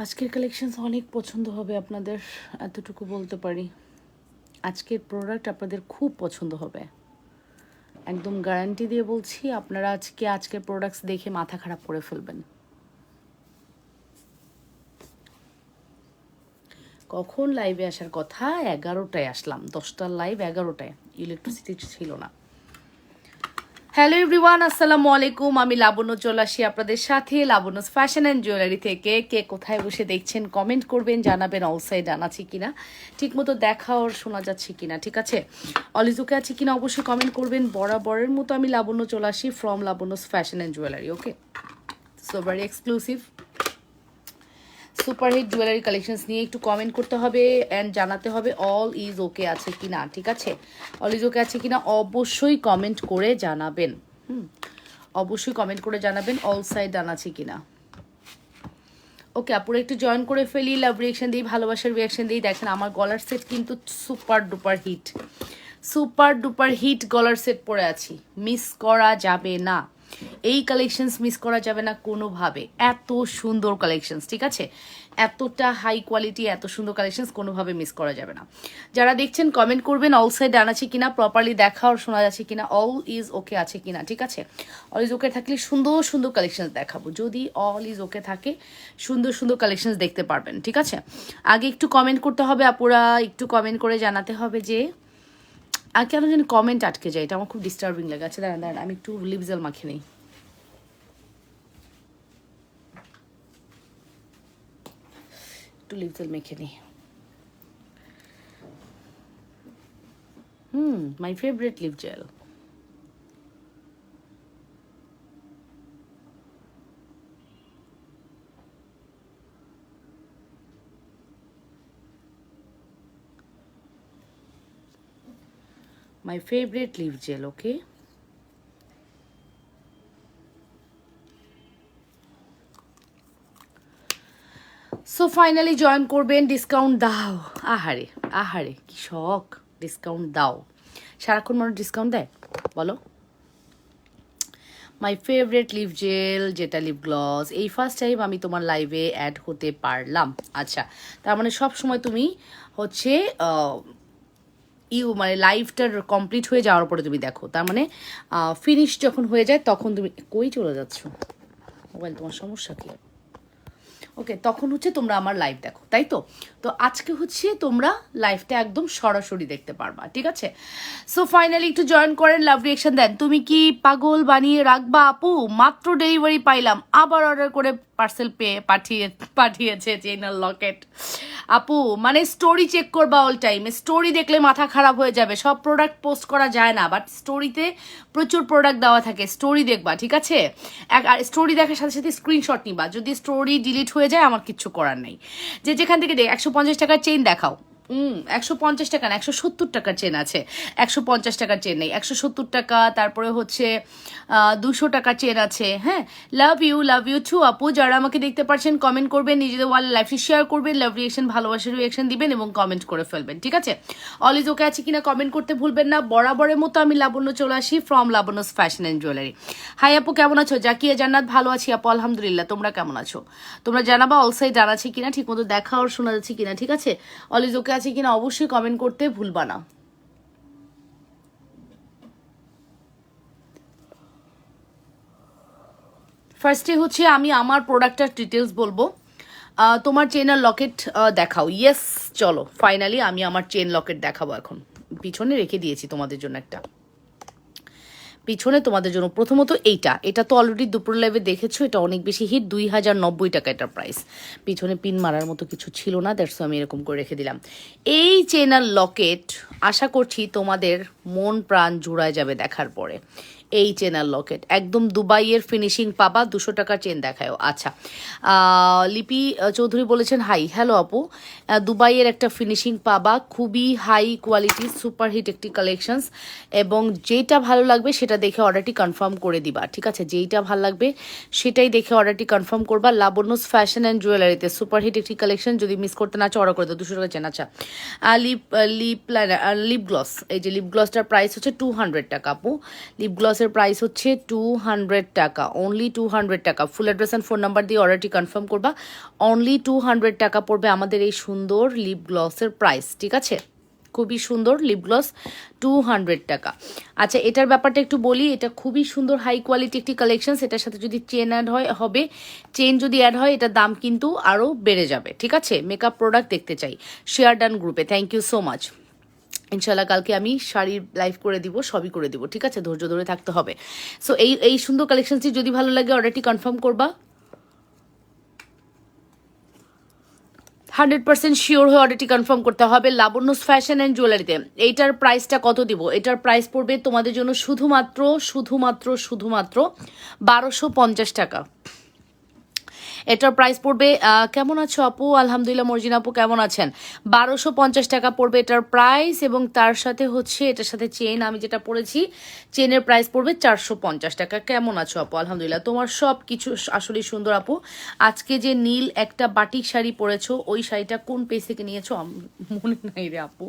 আজকের কালেকশনস অনেক পছন্দ হবে আপনাদের, এতটুকু বলতে পারি। আজকের প্রোডাক্ট আপনাদের খুব পছন্দ হবে। একদম গ্যারান্টি দিয়ে বলছি, আপনারা আজকে, আজকের প্রোডাক্টস দেখে মাথা খারাপ করে ফেলবেন। কখন লাইভে আসার কথা? এগারোটায় আসলাম। দশটার লাইভ এগারোটায়। ইলেকট্রিসিটি ছিল না। হ্যালো এভরিওয়ান আসসালামু আলাইকুম। আমি লাবণ্য চলে আসি আপনাদের সাথে লাবণ্য ফ্যাশন অ্যান্ড জুয়েলারি থেকে। কে কোথায় বসে দেখছেন কমেন্ট করবেন, জানাবেন অল সাইড আনাছি কিনা? ঠিক মতো দেখা ওর শোনা যাচ্ছে কিনা, ঠিক আছে? অলিজুকে আছে কিনা অবশ্যই কমেন্ট করবেন। বরাবরের মতো আমি লাবণ্য চলে আসি from Lavanya fashion and jewellery okay so very exclusive super hit jewellery collections নিয়ে একটু কমেন্ট করতে হবে অ্যান্ড জানাতে হবে অল ইজ ওকে আছে কি না ঠিক আছে? অল ইজ ওকে আছে কি না অবশ্যই কমেন্ট করে জানাবেন। হুম, অবশ্যই কমেন্ট করে জানাবেন অল সাইড ডান আছে কি না ওকে আপুরা একটু জয়েন করে ফেলি লাভ রিয়াকশন দিই, ভালোবাসার রিয়াকশন দিই। দেখেন, আমার গলার সেট কিন্তু super duper hit super duper hit গলার সেট পরে আছি। মিস করা যাবে না। এই কালেকশনস মিস করা যাবে না কোনোভাবে। এত সুন্দর কালেকশনস ঠিক আছে? এতটা হাই কোয়ালিটি এত সুন্দর কালেকশনস কোনোভাবে মিস করা যাবে না। যারা দেখছেন কমেন্ট করবেন অল সাইড ডান আছে কিনা প্রপারলি দেখা আর শোনা যাচ্ছে কিনা অল ইজ ওকে আছে কিনা, ঠিক আছে? অল ইজ ওকে থাকলে সুন্দর সুন্দর কালেকশনস দেখাবো। যদি অল ইজ ওকে থাকে, সুন্দর সুন্দর কালেকশনস দেখতে পারবেন, ঠিক আছে? আগে একটু কমেন্ট করতে হবে আপুরা, একটু কমেন্ট করে জানাতে হবে যে আর কেন যেন কমেন্ট আটকে যায়, এটা আমার খুব ডিস্টার্বিং লাগে। আচ্ছা দাঁড়ান দাঁড়ান, আমি একটু লিপজেল মাখে নিই। একটু লিপজেল মেখে নিই। হুম my favourite lip gel my favorite lip gel, okay? So finally join করবেন ডিসকাউন্ট দাও। আহারে আহারে, কি শখ। ডিসকাউন্ট দাও। সারাক্ষণ মানুষ ডিসকাউন্ট দেয়? বলো। মাই ফেভারেট লিপ জেল যেটা লিপ গ্লস এই ফার্স্ট টাইম আমি তোমার লাইভে অ্যাড হতে পারলাম। আচ্ছা তার মানে সব সময় তুমি হচ্ছে ইউ মানে লাইফটার কমপ্লিট হয়ে যাওয়ার পরে তুমি দেখো। তার মানে ফিনিশ যখন হয়ে যায়, তখন তুমি কই চলে যাচ্ছ? মোবাইল, তোমার সমস্যা কি? ওকে, তখন হচ্ছে তোমরা আমার লাইভ দেখো, তাই তো? তো আজকে হচ্ছে তোমরা লাইভটা একদম সরাসরি দেখতে পারবা, ঠিক আছে? সো ফাইনালি একটু জয়েন করেন লাভ রিয়েকশন দেন। তুমি কি পাগল বানিয়ে রাখবা আপু? মাত্র ডেলিভারি পাইলাম, আবার অর্ডার করে পার্সেল পেয়ে পাঠিয়ে, পাঠিয়েছে চেনার লকেট আপু মানে স্টোরি চেক করবা অল টাইম স্টোরি দেখলে মাথা খারাপ হয়ে যাবে, সব প্রোডাক্ট পোস্ট করা যায় না বাট স্টোরিতে প্রচুর প্রোডাক্ট দেওয়া থাকে স্টোরি দেখবা, ঠিক আছে? এক আর স্টোরি দেখার সাথে সাথে স্ক্রিনশট নিবা। যদি স্টোরি ডিলিট হয়ে যায়, আমার কিচ্ছু করার নেই। যে যেখান থেকে দেখ একশো পঞ্চাশ টাকার চেইন দেখাও। হুম, একশো পঞ্চাশ টাকা না, একশো সত্তর টাকার চেন আছে। একশো পঞ্চাশ টাকার চেন নেই। একশো সত্তর টাকা, তারপরে হচ্ছে দুশো টাকার চেন আছে হ্যাঁ? Love you love you too আপু। যারা আমাকে দেখতে পাচ্ছেন কমেন্ট করবেন, নিজেদের ওয়ালে লাইফটি শেয়ার করবেন লাভ রিয়েকশন ভালোবাসার রিয়েকশন দিবেন এবং কমেন্ট করে ফেলবেন, ঠিক আছে? অলিজ ওকে আছে কিনা কমেন্ট করতে ভুলবেন না। বরাবরের মতো আমি লাবণ্য চলে আসি from Lavanya's fashion and jewellery hi আপু, কেমন আছো? জাকিয়া জান্নাত, ভালো আছি আপু, আলহামদুলিল্লাহ। তোমরা কেমন আছো? তোমরা জানাবা অলসাই জানাচ্ছি কিনা? ঠিক মতো দেখা আর শোনা যাচ্ছে কিনা, ঠিক আছে? অলিজ ওকে আছে কিনা অবশ্যই কমেন্ট করতে ভুলবা না। ফার্স্টে হচ্ছে আমি আমার প্রোডাক্টটার ডিটেলস বলব। তোমার চেনার লকেট দেখাও। ইয়েস চলো ফাইনালি আমি আমার চেন লকেট দেখাবো এখন। পিছনে রেখে দিয়েছি তোমাদের জন্য একটা। পিছনে তোমাদের জন্য প্রথমত এইটা। এটা তো অলরেডি দুপুর লাইভে দেখেছ, এটা অনেক বেশি হিট দুই হাজার নব্বই টাকা এটার প্রাইস পিছনে পিন মারার মতো কিছু ছিল না দ্যাটস আমি এরকম করে রেখে দিলাম। এই চেনার লকেট আশা করছি তোমাদের মন প্রাণ জুড়ায় যাবে দেখার পরে। এই চেনার লকেট। একদম দুবাইয়ের ফিনিশিং পাবা, দুশো টাকার চেন দেখায়ও। আচ্ছা লিপি চৌধুরী বলেছেন হাই হ্যালো আপু। দুবাইয়ের একটা ফিনিশিং পাবা, খুবই হাই কোয়ালিটি সুপার হিট একটি কালেকশনস এবং যেটা ভালো লাগবে সেটা দেখে অর্ডারটি কনফার্ম করে দিবা, ঠিক আছে? যেইটা ভালো লাগবে সেটাই দেখে অর্ডারটি কনফার্ম করবা। লাবণ্যস ফ্যাশন অ্যান্ড জুয়েলারিতে সুপার হিট একটি কালেকশন যদি মিস করতে না চাও অর্ডার করে দাও, দুশো টাকা চেন আচ্ছা লিপ লিপ লিপ গ্লস এই যে লিপ গ্লসটার প্রাইস হচ্ছে টু হান্ড্রেড টাকা, আপু। লিপ গ্লস গ্লসের প্রাইস হচ্ছে টু হান্ড্রেড টাকা। অনলি টু হান্ড্রেড টাকা। Full address and phone number দিয়ে অর্ডারটি কনফার্ম করবা। অনলি টু হান্ড্রেড টাকা পড়বে আমাদের এই সুন্দর লিপ গ্লসের প্রাইস ঠিক আছে? খুবই সুন্দর লিপ গ্লস টু হান্ড্রেড টাকা। আচ্ছা এটার ব্যাপারটা একটু বলি। এটা খুবই সুন্দর হাই কোয়ালিটি একটি কালেকশন এটার সাথে যদি চেন অ্যাড হয়, হবে। চেন যদি অ্যাড হয় এটার দাম কিন্তু আরও বেড়ে যাবে, ঠিক আছে? মেকআপ প্রোডাক্ট দেখতে চাই। শেয়ার ডান গ্রুপে থ্যাংক ইউ সো মাচ ইনশাল্লাহ কালকে আমি শাড়ির লাইভ করে দিব, সবই করে দিব, ঠিক আছে? ধৈর্য ধরে থাকতে হবে। সো এই এই সুন্দর কালেকশনটি যদি ভালো লাগে অর্ডারটি কনফার্ম করবা। হান্ড্রেড পার্সেন্ট শিওর হয়ে অর্ডারটি কনফার্ম করতে হবে লাবণ্যস ফ্যাশন অ্যান্ড জুয়েলারিতে এইটার প্রাইসটা কত দিব? এটার প্রাইস পড়বে তোমাদের জন্য শুধুমাত্র শুধুমাত্র শুধুমাত্র বারোশো পঞ্চাশ টাকা। এটার প্রাইস পড়বে কেমন আছো আপু? আলহামদুলিল্লাহ, মর্জিন আপু, কেমন আছেন? বারোশো পঞ্চাশ টাকা পড়বে এটার প্রাইস এবং তার সাথে হচ্ছে এটার সাথে চেন আমি যেটা পড়েছি চেনের প্রাইস পড়বে চারশো পঞ্চাশ টাকা। কেমন আছো আপু? আলহামদুলিল্লাহ, তোমার সব কিছু আসলে সুন্দর আপু। আজকে যে নীল একটা বাটিক শাড়ি পরেছো, ওই শাড়িটা কোন পেজ থেকে নিয়েছো? মনে নাই রে আপু।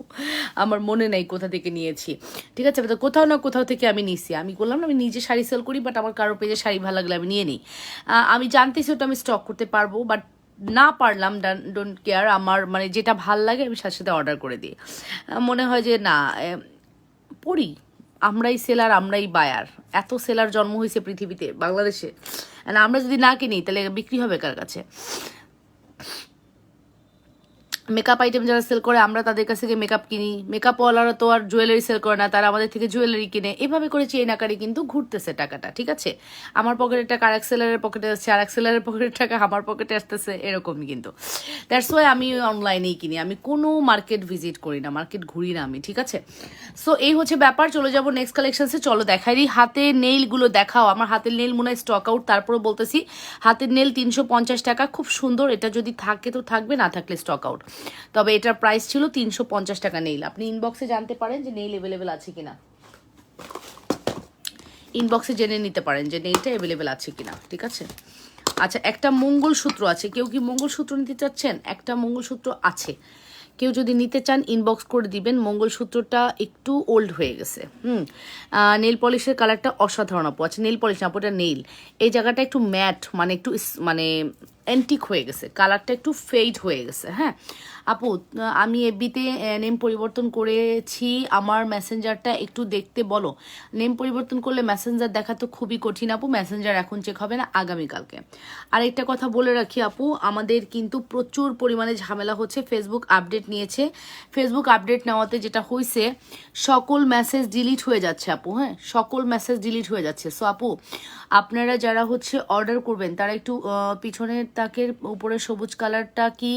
আমার মনে নাই কোথা থেকে নিয়েছি। ঠিক আছে কোথাও না কোথাও থেকে আমি নিছি। আমি বললাম না, আমি নিজে শাড়ি সেল করি বাট আমার কারও পেজে শাড়ি ভালো লাগলে আমি নিয়ে নিই। আমি জানতেছি ওটা আমি স্টক করতে পারব বাট না পারলাম ডোন্ট কেয়ার আমার মানে যেটা ভালো লাগে আমি সাথে সাথে অর্ডার করে দিই। মনে হয় যে না পড়ি, আমরাই সেলার আমরাই বায়ার এত সেলার জন্ম হয়েছে পৃথিবীতে, বাংলাদেশে। আমরা যদি না কিনি, তাহলে বিক্রি হবে কার কাছে? মেকআপ আইটেম যারা সেল করে, আমরা তাদের কাছ থেকে মেকআপ কিনি। মেকআপ ওয়ালারা তো আর জুয়েলারি সেল করে না, তারা আমাদের থেকে জুয়েলারি কিনে। এভাবে করে চেন আকারে কিন্তু ঘুরতেছে টাকাটা, ঠিক আছে? আমার পকেটের টাকা আর এক সেলারের পকেটে আসছে আর এক সেলারের পকেটের টাকা আমার পকেটে আসতেছে, এরকমই কিন্তু। দ্যাটস ওয়াই আমি অনলাইনেই কিনি। আমি কোনো মার্কেট ভিজিট করি না মার্কেট ঘুরি না আমি, ঠিক আছে? সো এই হচ্ছে ব্যাপার, চলে যাব নেক্সট কালেকশনসে চলো দেখাই হাতের নেইলগুলো দেখাও। আমার হাতের নেইল মনে হয় স্টক আউট তারপরে বলতেছি, হাতের নেল তিনশো পঞ্চাশ টাকা, খুব সুন্দর। এটা যদি থাকে তো থাকবে, না থাকলে স্টক আউট তবে এটার প্রাইস ছিল তিনশো পঞ্চাশ টাকা নেইল আপনি ইনবক্সে জানতে পারেন যে নেইল অ্যাভেলেবেল আছে কিনা। ইনবক্সে জেনে নিতে পারেন যে নেইলটা অ্যাভেলেবেল আছে কিনা, ঠিক আছে? আচ্ছা একটা মঙ্গলসূত্র আছে। কেউ কি মঙ্গলসূত্র নিতে চাচ্ছেন? একটা মঙ্গলসূত্র আছে। কেউ যদি নিতে চান ইনবক্স করে দিবেন। মঙ্গলসূত্রটা একটু ওল্ড হয়ে গেছে। হুম। নেল পলিশের কালারটা অসাধারণ, আপু। আচ্ছা নেল পলিশ না, আপু, এটা নেইল এই জায়গাটা একটু ম্যাট মানে একটু মানে অ্যান্টিক হয়ে গেছে কালারটা একটু ফেড হয়ে গেছে হ্যাঁ? আপু আমি এফবিতে নেম পরিবর্তন করেছি আমার মেসেঞ্জারটা একটু দেখতে বলো। নেম পরিবর্তন করলে মেসেঞ্জার দেখা তো খুবই কঠিন আপু মেসেঞ্জার এখন চেক হবে না আগামীকালকে। আর একটা কথা বলে রাখি আপু আমাদের কিন্তু প্রচুর পরিমাণে ঝামেলা হচ্ছে ফেসবুক আপডেট নিয়েছে। ফেসবুক আপডেট নেওয়াতে যেটা হয়েছে সকল মেসেজ ডিলিট হয়ে যাচ্ছে আপু হ্যাঁ? সকল মেসেজ ডিলিট হয়ে যাচ্ছে। সো আপু আপনারা যারা হচ্ছে অর্ডার করবেন তারা একটু আহ, পিছনের তাকের উপরে সবুজ কালারটা কি